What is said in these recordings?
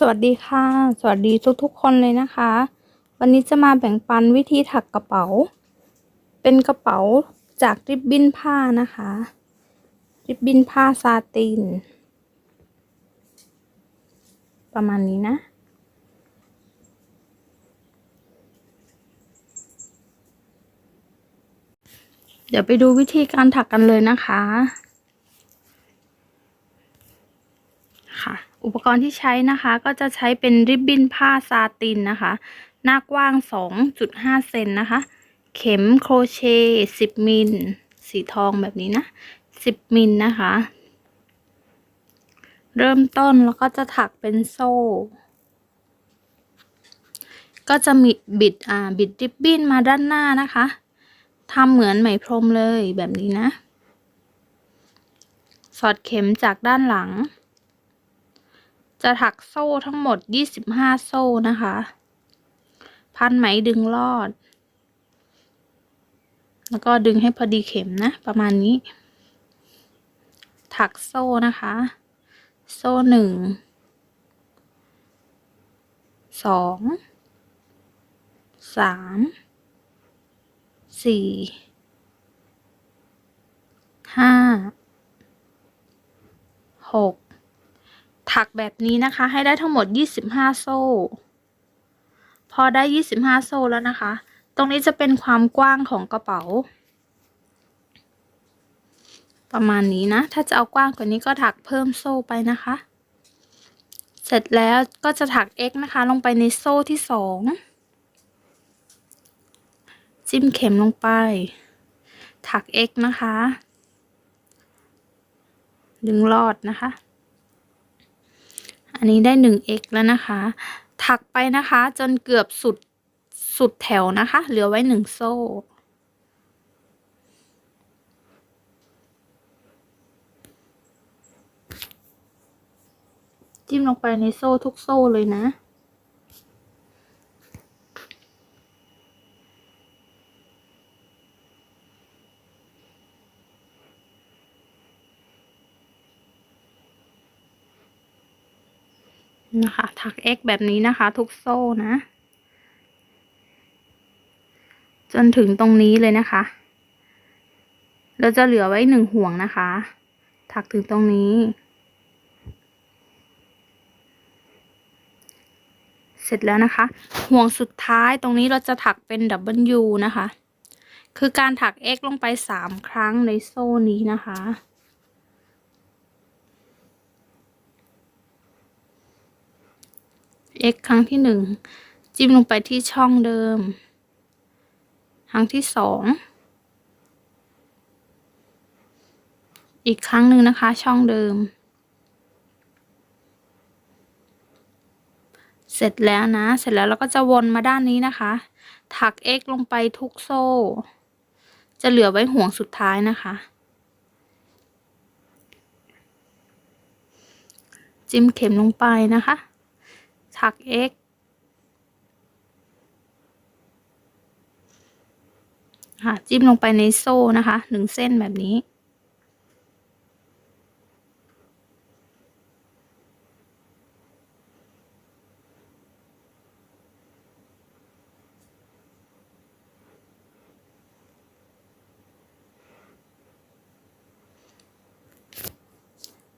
สวัสดีค่ะ สวัสดีทุกๆคนเลยนะคะ วันนี้จะมาแบ่งปันวิธีถักกระเป๋า เป็นกระเป๋าจากริบบิ้นผ้านะคะ ริบบิ้นผ้าซาติน ประมาณนี้นะ เดี๋ยวไปดูวิธีการถักกันเลยนะคะ ค่ะ อุปกรณ์ที่ใช้นะคะก็จะใช้เป็นริบบิ้นผ้าซาตินนะคะ หน้ากว้าง 2.5 เซนนะคะ เข็มโครเชต์10 มิล สีทองแบบนี้นะ 10 มิลนะคะ เริ่มต้นแล้วก็จะถักเป็นโซ่ ก็จะมีบิดอ่าบิดริบบิ้นมาด้านหน้านะคะทำเหมือนไหมพรมเลยแบบนี้นะ สอดเข็มจากด้านหลัง จะถักโซ่ทั้งหมด25โซ่นะคะ พันไหมดึงลอด แล้วก็ดึงให้พอดีเข็มนะ ประมาณนี้ ถักโซ่นะคะ โซ่หนึ่ง สอง สาม สี่ ห้า หก ถักแบบนี้นะคะ ให้ได้ทั้งหมด 25 โซ่ พอได้ 25 โซ่แล้วนะคะ ตรงนี้จะเป็นความกว้างของกระเป๋า ประมาณนี้นะ ถ้าจะเอากว้างกว่านี้ก็ถักเพิ่มโซ่ไปนะคะ เสร็จแล้วก็จะถัก x นะคะ ลงไปในโซ่ที่สองจิ้มเข็มลงไป ถัก x นะคะ ดึงลอดนะคะ อันนี้ได้ 1x แล้วนะคะ ถักไปนะคะ จนเกือบสุดสุดแถวนะคะ เหลือไว้ 1 โซ่ จิ้มลงไปในโซ่ทุกโซ่เลยนะ นะคะ ถัก x แบบนี้นะคะ ทุกโซ่นะ จนถึงตรงนี้เลยนะคะ เราจะเหลือไว้หนึ่งห่วงนะคะ ถักถึงตรงนี้ เสร็จแล้วนะคะ ห่วงสุดท้ายตรงนี้เราจะถักเป็น W นะคะ คือการถัก x ลงไปสามครั้งในโซ่นี้นะคะ x ครั้งที่หนึ่งจิ้มลงไปที่ช่องเดิม ครั้งที่สองอีกครั้งหนึ่งนะคะ ช่องเดิม เสร็จแล้วนะ เสร็จแล้วเราก็จะวนมาด้านนี้นะคะ ถัก x ลงไปทุกโซ่ จะเหลือไว้ห่วงสุดท้ายนะคะ จิ้มเข็มลงไปนะคะ ถัก x ค่ะจิ้มลงไปในโซ่นะคะหนึ่งเส้นแบบนี้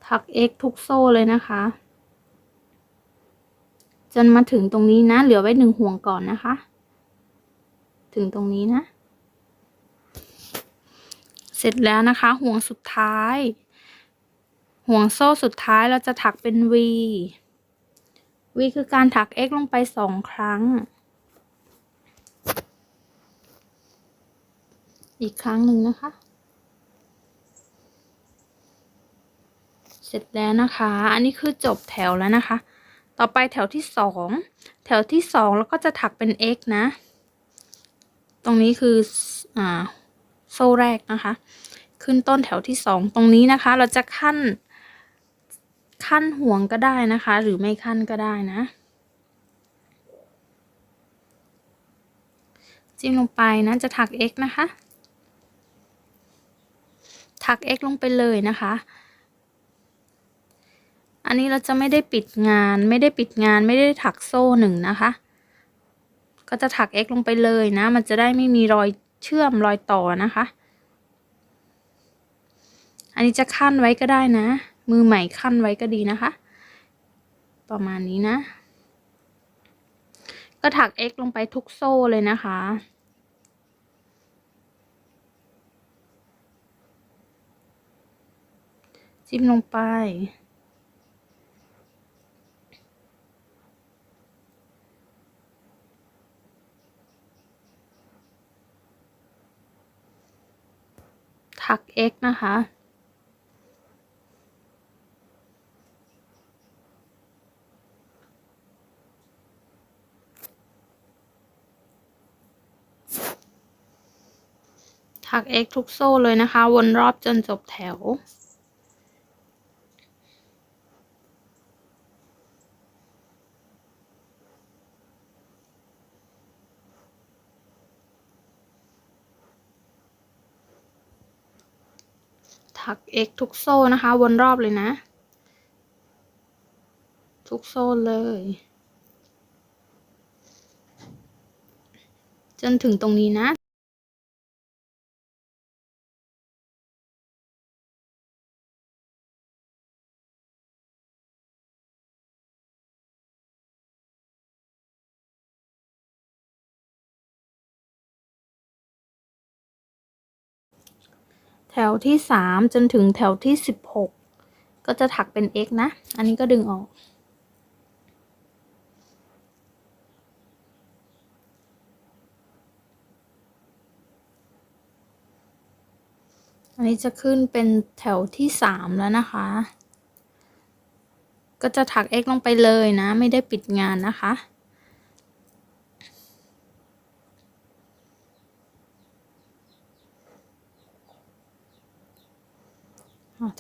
ถัก x ทุกโซ่เลยนะคะ นมาถึงตรงนี้นะ เหลือไว้หนึ่งห่วงก่อนนะคะ ถึงตรงนี้นะ เสร็จแล้วนะคะ ห่วงสุดท้าย ห่วงโซ่สุดท้ายเราจะถักเป็น V V คือการถัก x ลงไปสองครั้ง อีกครั้งหนึ่งนะคะ เสร็จแล้วนะคะ อันนี้คือจบแถวแล้วนะคะ ต่อไปแถวที่สองแถวที่สองแล้วก็จะถักเป็น x นะ ตรงนี้คืออ่าโซ่แรกนะคะ ขึ้นต้นแถวที่สองตรงนี้นะคะ เราจะขั้น ขั้นห่วงก็ได้นะคะ หรือไม่ขั้นก็ได้นะ จิ้มลงไปนะจะถัก x นะคะ ถัก x ลงไปเลยนะคะ อันนี้เราจะไม่ได้ปิดงาน ไม่ได้ปิดงาน ไม่ได้ถักโซ่หนึ่งนะคะ ก็จะถัก x ลงไปเลยนะ มันจะได้ไม่มีรอยเชื่อมรอยต่อนะคะ อันนี้จะขั้นไว้ก็ได้นะ มือใหม่ขั้นไว้ก็ดีนะคะ ประมาณนี้นะ ก็ถัก x ลงไปทุกโซ่เลยนะคะจิ้มลงไป ถัก x นะคะถัก x ทุกโซ่เลยนะคะ วนรอบจนจบแถว ถัก x ทุกโซ่นะคะ วนรอบเลยนะ ทุกโซ่เลย จนถึงตรงนี้นะ แถวที่สามจนถึงแถวที่สิบหกก็จะถักเป็น x นะ อันนี้ก็ดึงออก อันนี้จะขึ้นเป็นแถวที่สามแล้วนะคะ ก็จะถัก x ลงไปเลยนะ ไม่ได้ปิดงานนะคะ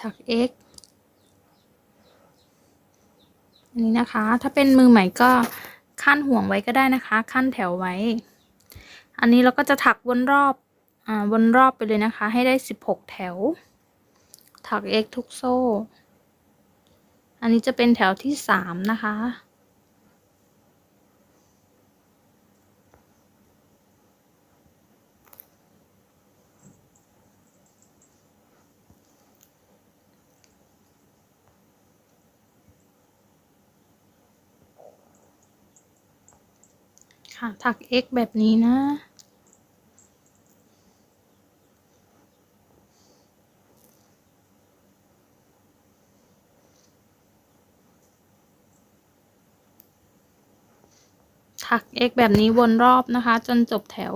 ถัก x อันนี้นะคะ ถ้าเป็นมือใหม่ก็ขั้นห่วงไว้ก็ได้นะคะ ขั้นแถวไว้ อันนี้เราก็จะถักวนรอบอ่าวนรอบไปเลยนะคะ ให้ได้สิบหกแถว ถัก x ทุกโซ่ อันนี้จะเป็นแถวที่สามนะคะ ค่ะ ถัก x แบบนี้นะ ถัก x แบบนี้วนรอบนะคะ จนจบแถว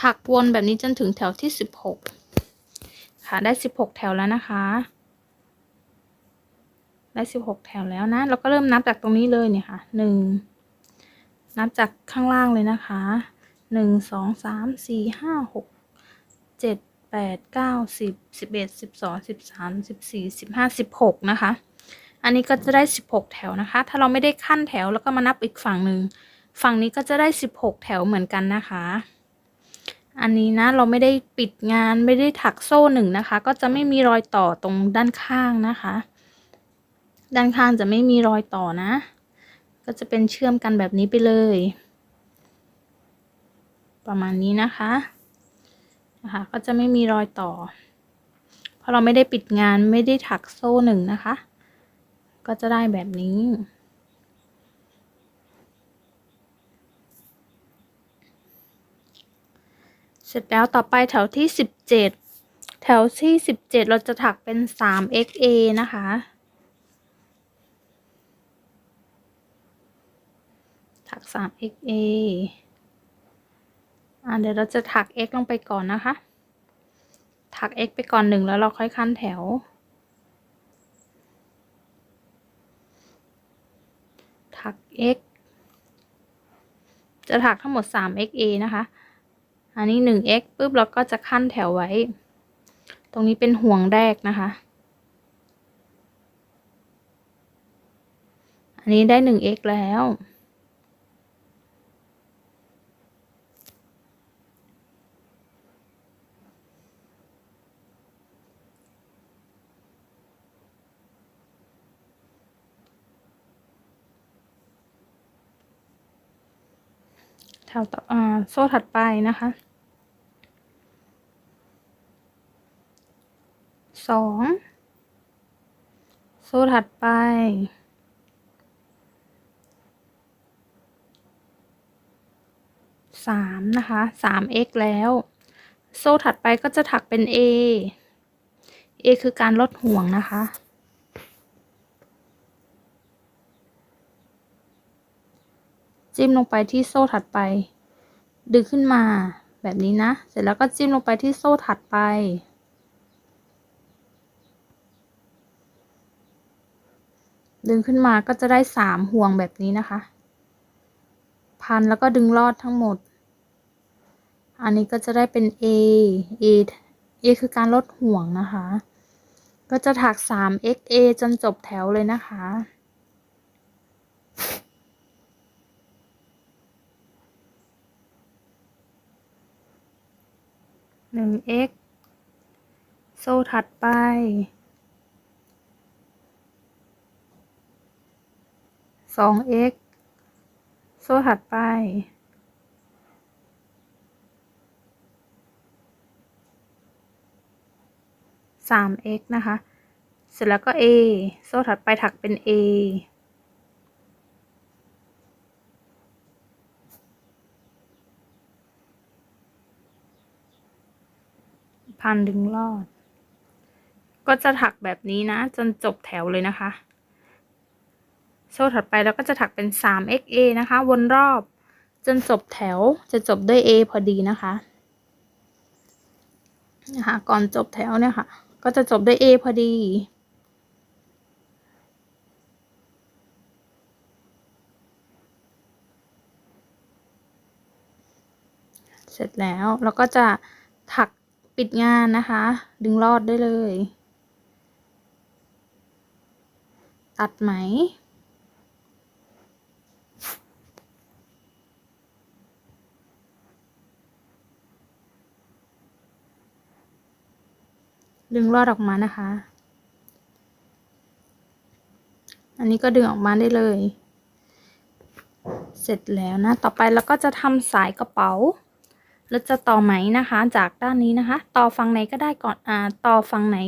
ถักวนแบบนี้จนถึงแถวที่สิบหกค่ะ ได้สิบหกแถวแล้วนะคะ ได้สิบหกแถวแล้วนะ เราก็เริ่มนับจากตรงนี้เลยเนี่ยค่ะห นับจากข้างล่างเลยนะคะหนึ่งสองสามสี่ห้าหกเจ็ดแปดเก้าสิบสิบเอ็ดสิบสองสิบสามสิบสี่สิบห้าสิบหกนะคะ อันนี้ก็จะได้สิบหกแถวนะคะ ถ้าเราไม่ได้ขั้นแถวแล้วก็มานับอีกฝั่งหนึ่งฝั่งนี้ก็จะได้สิบหกแถวเหมือนกันนะคะ อันนี้นะเราไม่ได้ปิดงานไม่ได้ถักโซ่หนึ่งนะคะ ก็จะไม่มีรอยต่อตรงด้านข้างนะคะ ด้านข้างจะไม่มีรอยต่อนะ ก็จะเป็นเชื่อมกันแบบนี้ไปเลย ประมาณนี้นะคะนะคะก็จะไม่มีรอยต่อ เพราะเราไม่ได้ปิดงานไม่ได้ถักโซ่หนึ่งนะคะ ก็จะได้แบบนี้เสร็จแล้วต่อไปแถวที่สิบเจ็ดแถวที่สิบเจ็ดเราจะถักเป็นสาม xa นะคะ ถักสาม xa อ่าเดี๋ยวเราจะถัก x ลงไปก่อนนะคะ ถัก x ไปก่อนหนึ่งแล้วเราค่อยขั้นแถว ถัก x จะถักทั้งหมดสาม xa นะคะ อันนี้หนึ่ง x ปุ๊บเราก็จะขั้นแถวไว้ ตรงนี้เป็นห่วงแรกนะคะอันนี้ได้หนึ่ง x แล้ว วต่ออโซ่ถัดไปนะคะสองโซ่ถัดไปสามนะคะสาม x แล้ว โซ่ถัดไปก็จะถักเป็น a a คือการลดห่วงนะคะ จิ้มลงไปที่โซ่ถัดไป ดึงขึ้นมาแบบนี้นะ เสร็จแล้วก็จิ้มลงไปที่โซ่ถัดไป ดึงขึ้นมาก็จะได้สามห่วงแบบนี้นะคะ พันแล้วก็ดึงลอดทั้งหมด อันนี้ก็จะได้เป็น A A A คือการลดห่วงนะคะ ก็จะถัก 3 XA จนจบแถวเลยนะคะ หนึ่ง x โซ่ถัดไปสอง x โซ่ถัดไปสาม x นะคะ เสร็จแล้วก็ a โซ่ถัดไปถักเป็น a พันดึงลอด ก็จะถักแบบนี้นะ จนจบแถวเลยนะคะ โซ่ถัดไปแล้วก็จะถักเป็น 3xa นะคะ วนรอบจนจบแถวจะจบด้วย a พอดีนะคะนะคะก่อนจบแถวเนี่ยค่ะ ก็จะจบด้วย a พอดีเสร็จแล้วเราก็จะถัก ปิดงานนะคะ ดึงลอดได้เลย ตัดไหม ดึงลอดออกมานะคะ อันนี้ก็ดึงออกมาได้เลย เสร็จแล้วนะ ต่อไปเราก็จะทำสายกระเป๋า แล้วจะต่อไหมนะคะ จากด้านนี้นะคะ ต่อฝั่งไหนก็ได้ก่อนอ่าต่อฝั่งไหน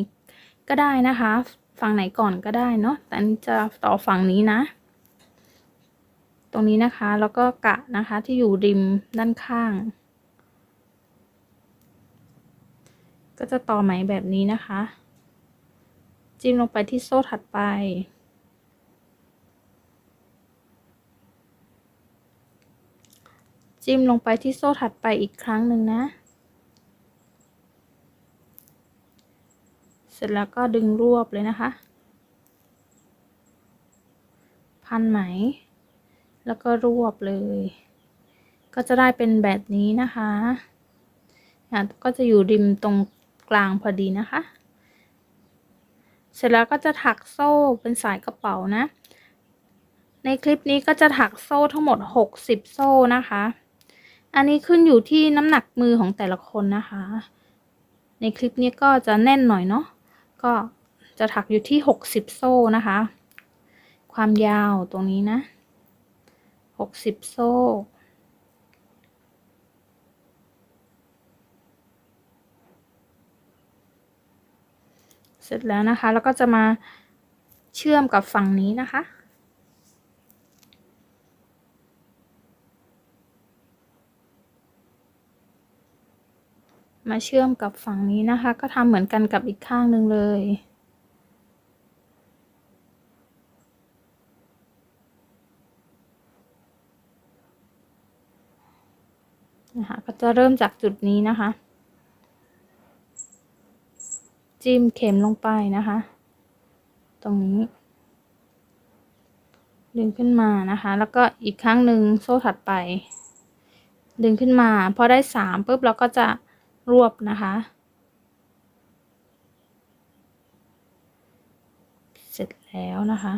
ก็ได้นะคะ ฝั่งไหนก่อนก็ได้เนาะแต่นี้จะต่อฝั่งนี้นะ ตรงนี้นะคะแล้วก็กะนะคะที่อยู่ริมด้านข้าง ก็จะต่อไหมแบบนี้นะคะ จิ้มลงไปที่โซ่ถัดไป จิ้มลงไปที่โซ่ถัดไปอีกครั้งหนึ่งนะ เสร็จแล้วก็ดึงรวบเลยนะคะ พันไหม แล้วก็รวบเลย ก็จะได้เป็นแบบนี้นะคะก็จะอยู่ริมตรงกลางพอดีนะคะ เสร็จแล้วก็จะถักโซ่เป็นสายกระเป๋านะ ในคลิปนี้ก็จะถักโซ่ทั้งหมด 60 โซ่นะคะ อันนี้ขึ้นอยู่ที่น้ำหนักมือของแต่ละคนนะคะ ในคลิปนี้ก็จะแน่นหน่อยเนาะ ก็จะถักอยู่ที่ 60 โซ่นะคะ ความยาวตรงนี้นะ 60 โซ่เสร็จแล้วนะคะ แล้วก็จะมาเชื่อมกับฝั่งนี้นะคะ มาเชื่อมกับฝั่งนี้นะคะ ก็ทำเหมือนกันกับอีกข้างหนึ่งเลย นะคะ ก็จะเริ่มจากจุดนี้นะคะ จิ้มเข็มลงไปนะคะ ตรงนี้ ดึงขึ้นมานะคะ แล้วก็อีกครั้งหนึ่งโซ่ถัดไป ดึงขึ้นมา พอได้สามปุ๊บเราก็จะ รวบนะคะ เสร็จแล้วนะคะ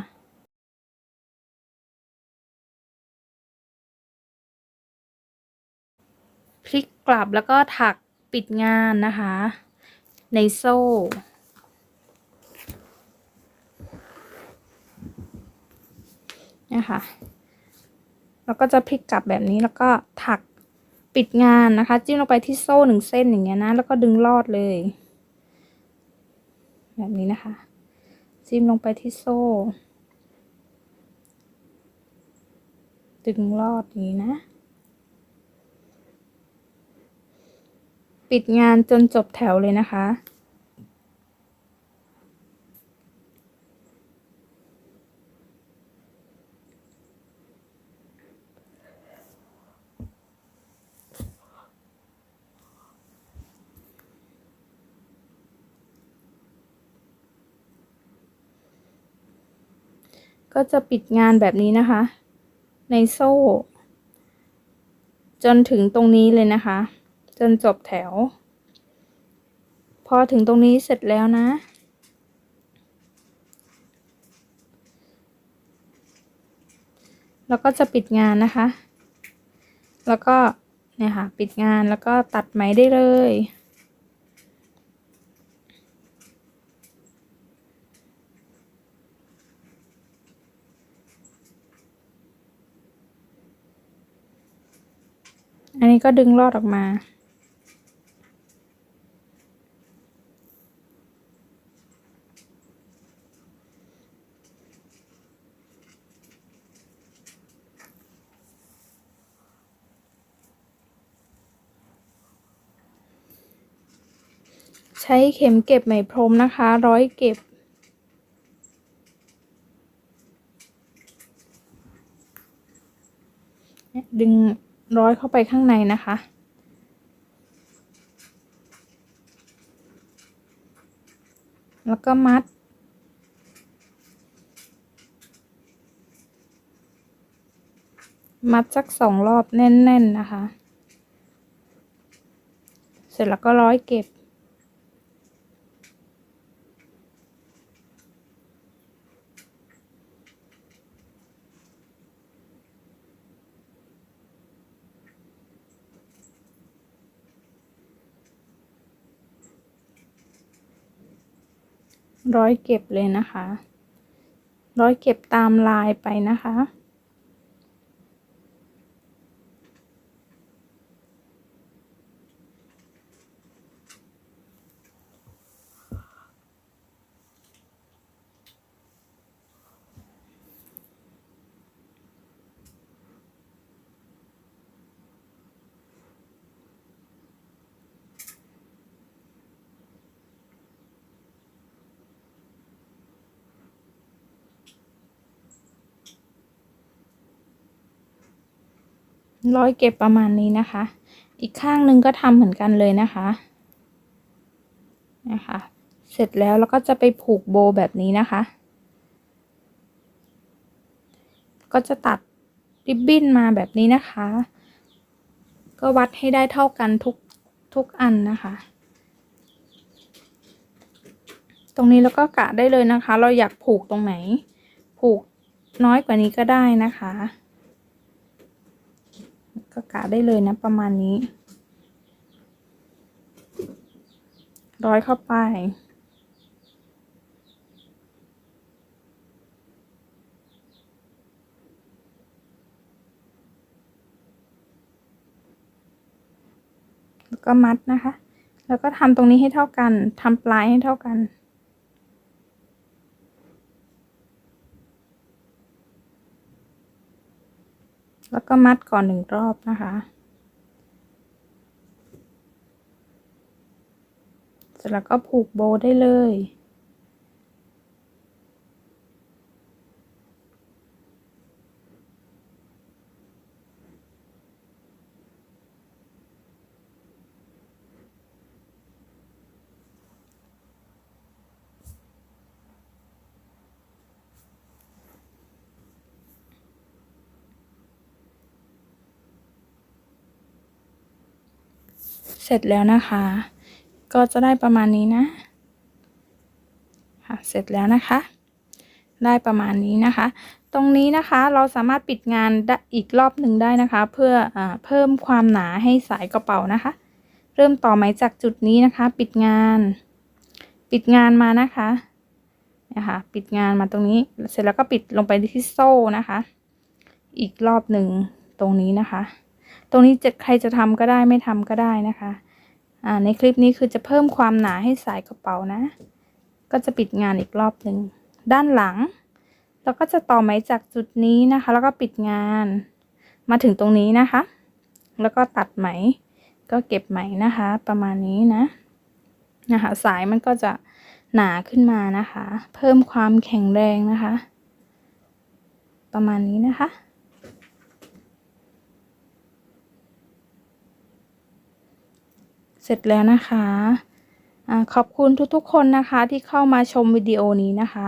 พลิกกลับแล้วก็ถักปิดงานนะคะ ในโซ่ นะคะ แล้วก็จะพลิกกลับแบบนี้แล้วก็ถัก ปิดงานนะคะ จิ้มลงไปที่โซ่หนึ่งเส้นอย่างเงี้ยนะ แล้วก็ดึงลอดเลย แบบนี้นะคะ จิ้มลงไปที่โซ่ ดึงลอดอย่างนี้นะ ปิดงานจนจบแถวเลยนะคะ ก็จะปิดงานแบบนี้นะคะ ในโซ่ จนถึงตรงนี้เลยนะคะ จนจบแถว พอถึงตรงนี้เสร็จแล้วนะ แล้วก็จะปิดงานนะคะ แล้วก็เนี่ยค่ะ ปิดงานแล้วก็ตัดไหมได้เลย อันนี้ก็ดึงลอดออกมา ใช้เข็มเก็บไหมพรมนะคะ ร้อยเก็บดึง ร้อยเข้าไปข้างในนะคะ แล้วก็มัด มัดสักสองรอบแน่นๆนะคะ เสร็จแล้วก็ร้อยเก็บ ร้อยเก็บเลยนะคะ ร้อยเก็บตามลายไปนะคะ ร้อยเก็บประมาณนี้นะคะ อีกข้างหนึ่งก็ทำเหมือนกันเลยนะคะ นะคะ เสร็จแล้วเราก็จะไปผูกโบแบบนี้นะคะ ก็จะตัดริบบิ้นมาแบบนี้นะคะ ก็วัดให้ได้เท่ากันทุกทุกอันนะคะ ตรงนี้แล้วก็กะได้เลยนะคะ เราอยากผูกตรงไหน ผูกน้อยกว่านี้ก็ได้นะคะ ก็กะได้เลยนะประมาณนี้ ร้อยเข้าไป แล้วก็มัดนะคะ แล้วก็ทำตรงนี้ให้เท่ากันทำปลายให้เท่ากัน แล้วก็มัดก่อนหนึ่งรอบนะคะ เสร็จแล้วก็ผูกโบได้เลย ร็จแล้วนะคะ ก็จะได้ประมาณนี้นะค่ะเสร็จแล้วนะคะ ได้ประมาณนี้นะคะ ตรงนี้นะคะเราสามารถปิดงานได้อีกรอบหนึ่งได้นะคะ เพื่ออเพิ่มความหนาให้สายกระเป๋านะคะ เริ่มต่อไหมจากจุดนี้นะคะ ปิดงาน ปิดงานมานะคะนะคะปิดงานมาตรงนี้เสร็จแล้วก็ปิดลงไปที่โซ่นะคะ อีกรอบหนึ่งตรงนี้นะคะ ตรงนี้จะใครจะทำก็ได้ไม่ทำก็ได้นะคะ อ่าในคลิปนี้คือจะเพิ่มความหนาให้สายกระเป๋านะ ก็จะปิดงานอีกรอบหนึ่งด้านหลังเราก็จะต่อไหมจากจุดนี้นะคะ แล้วก็ปิดงานมาถึงตรงนี้นะคะ แล้วก็ตัดไหม ก็เก็บไหมนะคะ ประมาณนี้นะนะคะสายมันก็จะหนาขึ้นมานะคะ เพิ่มความแข็งแรงนะคะ ประมาณนี้นะคะ เส ร็จแล้วนะคะอะขอบคุณทุกๆคนนะคะที่เข้ามาชมวิดีโอนี้นะคะ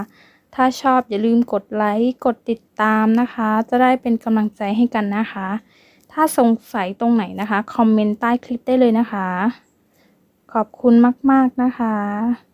ถ้าชอบอย่าลืมกดไลค์กดติดตามนะคะ จะได้เป็นกำลังใจให้กันนะคะ ถ้าสงสัยตรงไหนนะคะ คอมเมนต์ใต้คลิปได้เลยนะคะ ขอบคุณมากๆนะคะ